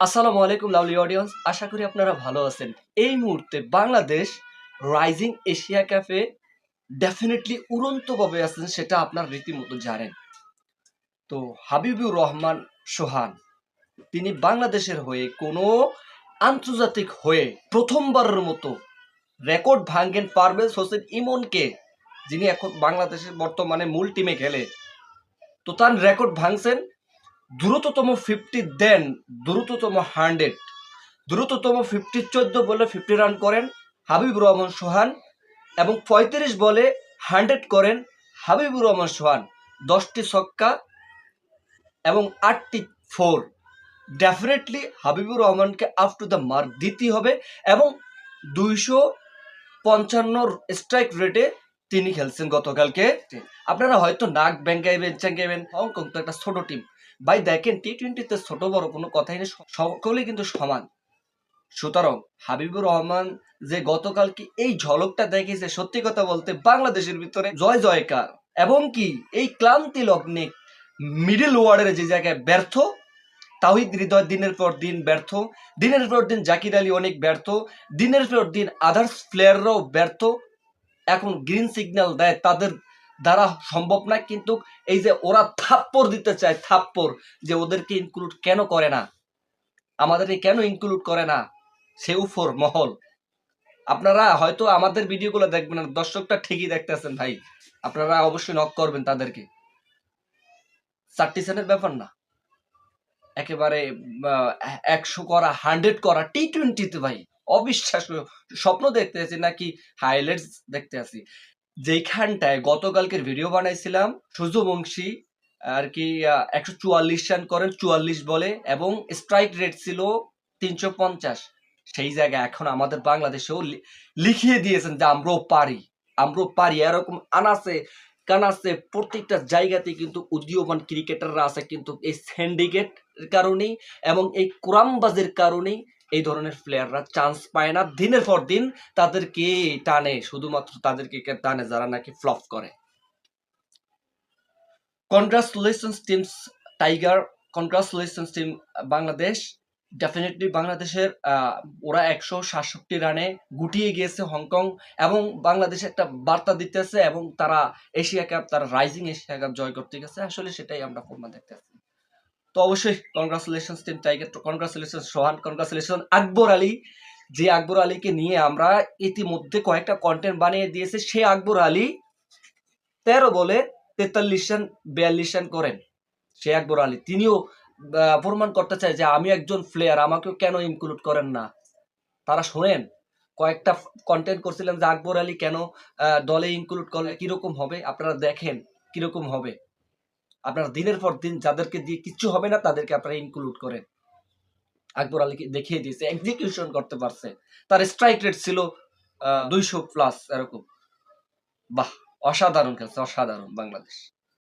আসসালামু আলাইকুম lovely audience আশা করি আপনারা ভালো আছেন। এই মুহূর্তে Bangladesh rising Asia cup definitely উড়ন্তভাবে আছেন সেটা আপনার রীতিমতো জানেন। তো হাবিবুর রহমান সোহান, তিনি বাংলাদেশের হয়ে কোনো আন্তর্জাতিক হয়ে প্রথমবারের মতো রেকর্ড ভাঙ্গেন পারভেজ হোসেন ইমনকে, যিনি এখন বাংলাদেশের বর্তমানে মূল টিমে খেলে। তো তার রেকর্ড ভাঙছেন দ্রুততম ফিফটি দেন দ্রুততম হান্ড্রেড দ্রুততম ফিফটি চোদ্দ বলে ফিফটি রান করেন হাবিবুর রহমান সোহান এবং পঁয়ত্রিশ বলে হান্ড্রেড করেন হাবিবুর রহমান সোহান। দশটি ছক্কা এবং আটটি ফোর ডেফিনেটলি হাবিবুর রহমানকে আপ টু দ্য মার্ক দিতেই হবে এবং দুইশো পঞ্চান্ন স্ট্রাইক রেটে তিনি খেলছেন গতকালকে। আপনারা হয়তো নাক ব্যাঙ্গাইবেন চ্যাঙ্গাইবেন হংকং তো একটা ছোট টিম ভাই, দেখেন টি টোয়েন্টিতে ছোট বড় কোনো কথাই নেই স- সকলেই কিন্তু সমান। সুতরাং হাবিবুর রহমান যে গতকালকে এই ঝলকটা দেখেছে সত্যি কথা বলতে বাংলাদেশের ভিতরে জয় জয়কার এবং কি এই ক্লান্তি লগ্নে মিডিল ওয়ার্ডের যে জায়গায় ব্যর্থ তাহিদ হৃদয় দিনের পর দিন ব্যর্থ, দিনের পর দিন জাকির আলী অনেক ব্যর্থ, দিনের পর দিন আদার্স প্লেয়াররাও ব্যর্থ, এখন গ্রিন সিগন্যাল দেয় তাদের দ্বারা সম্ভব না কিন্তু এই যে ওরা থাপ্পড় দিতে চায়, থাপ্পড়, যে ওদেরকে ইনক্লুড কেন করে না? আমাদেরকে কেন ইনক্লুড করে না? সে উফর মহল। আপনারা হয়তো আমাদের ভিডিওগুলো দেখবেন না দর্শকটা ঠিকই দেখতেছেন ভাই। আপনারা অবশ্যই নক করবেন তাদেরকে। চারটি ব্যাপার না। একেবারে একশো করা হান্ড্রেড করা টি টোয়েন্টিতে ভাই অবিশ্বাস স্বপ্ন দেখতে আছি, নাকি হাইলাইটস দেখতে আছি। যেইখানটায় গতকালকের ভিডিও বানাইছিলাম সূর্যবংশী আর কি একশো চুয়াল্লিশ রান করেন, চুয়াল্লিশ বলে, এবং স্ট্রাইক রেট ছিল তিনশো পঞ্চাশ। সেই জায়গায় এখন আমাদের বাংলাদেশেও লিখিয়ে দিয়েছেন যে আমরাও পারি আমরাও পারি। এরকম আনাসে কানাসে প্রত্যেকটা জায়গাতে কিন্তু উদীয়মান ক্রিকেটাররা আছে, কিন্তু এই সিন্ডিকেট কারণেই এবং এই কোরামবাজের কারণেই এই ধরনের প্লেয়াররা চান্স পায় না। দিনের পর দিন তাদেরকে টানে, শুধুমাত্র তাদেরকে টানে যারা নাকি ফ্লপ করে। Congratulations teams tiger congratulations team Bangladesh definitely বাংলাদেশের ওরা একশো সাতষট্টি রানে গুটিয়ে গিয়েছে হংকং এবং বাংলাদেশে একটা বার্তা দিতেছে এবং তারা এশিয়া কাপ, তারা রাইজিং এশিয়া কাপ জয় করতে গেছে। আসলে সেটাই আমরা প্রমাণ দেখতেছি। তো অবশ্যই congratulation team tiger congratulation Sohan congratulation Akbar Ali. যে আকবর আলীকে নিয়ে আমরা ইতিমধ্যে কয়েকটা কন্টেন্ট বানিয়ে দিয়েছে, সে আকবর আলী তেরো বলে তেতাল্লিশ রান, বিয়াল্লিশ রান করেন। সে আকবর আলী, তিনিও প্রমাণ করতে চায় যে আমি একজন প্লেয়ার আমাকেও কেন ইনক্লুড করেন না? তারা শোনেন, কয়েকটা কন্টেন্ট করছিলাম যে আকবর আলী কেন দলে ইনক্লুড করলে কীরকম হবে? আপনারা দেখেন কীরকম হবে। আপনারা দিনের পর দিন যাদেরকে দিয়ে কিচ্ছু হবে না, তাদেরকে আপনারা ইনক্লুড করেন। আকবর আলীকে দেখিয়ে দিয়েছে এক্সিকিউশন করতে পারছে। তার স্ট্রাইক রেট ছিল দুইশো প্লাস এরকম। বাহ, অসাধারণ খেলছে, অসাধারণ বাংলাদেশ।